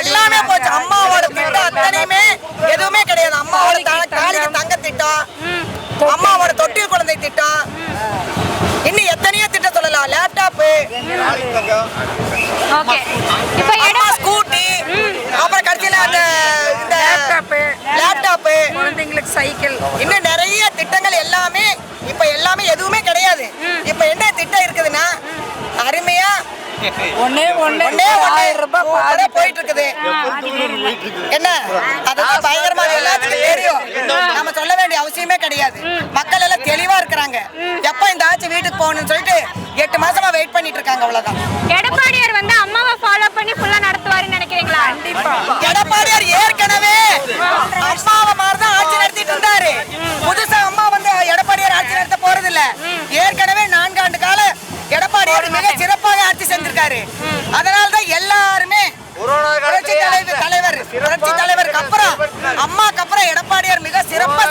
எல்லாமே போச்சு. அம்மாவோட திட்டம் அத்தனையுமே எதுவுமே கிடையாது. அம்மாவோட தாலிக்கு தங்க திட்டம் அம்மாவோட தொட்டில் குழந்தை திட்டம் இன்னும் எத்தனையோ திட்டம் சொல்லலாம். லேப்டாப்பு அம்மா ஸ்கூட்டி அப்புறம் கடைசியில அந்த இந்த லேப்டாப்பு குழந்தைங்களுக்கு சைக்கிள் இன்னும் நிறைய திட்டங்கள் எல்லாமே எதுவுமே கிடையாது இப்ப என்ன திட்டம் இருக்குதுன்னா ஒன்னே ஒண்ணு ஒண்ணே ஒண்ணு. ஆயிரம் ரூபாய் பாதி ஒண்ணே போயிட்டு இருக்குது என்ன? அதுதான் பயங்கரமா எல்லாத்துக்கும் தெரியும். நம்ம சொல்ல வேண்டிய அவசியமே கிடையாது. மக்கள் எல்லாம் தெளிவா இருக்கிறாங்க. எப்ப இந்த ஆட்சி வீட்டுக்கு போகணும்னு சொல்லிட்டு எட்டு மாசமா வெயிட் பண்ணிட்டு இருக்காங்க அவ்வளவுதான். எடப்பாடியார் வந்து அம்மாவை ஃபாலோ பண்ணி ஃபுல்லா நடத்துவாருன்னு நினைக்கிறீங்களா? எடப்பாடியார் ஏற்கனவே அம்மாவை மாதிரி தான் ஆட்சி நடத்திட்டு இருந்தாரு. புதுசா அம்மா வந்து எடப்பாடியார் ஆட்சி நடத்த போறது இல்ல ஏற்கனவே நான்காண்டு கால எடப்பாடியார் மிக சிறப்பாக ஆட்சி செஞ்சிருக்காரு. அதனால தான் எல்லாருமே புரட்சி தலைவர் தலைவர் புரட்சி தலைவருக்கு அப்புறம் அம்மாக்கு அப்புறம் எடப்பாடியார் மிக சிறப்பா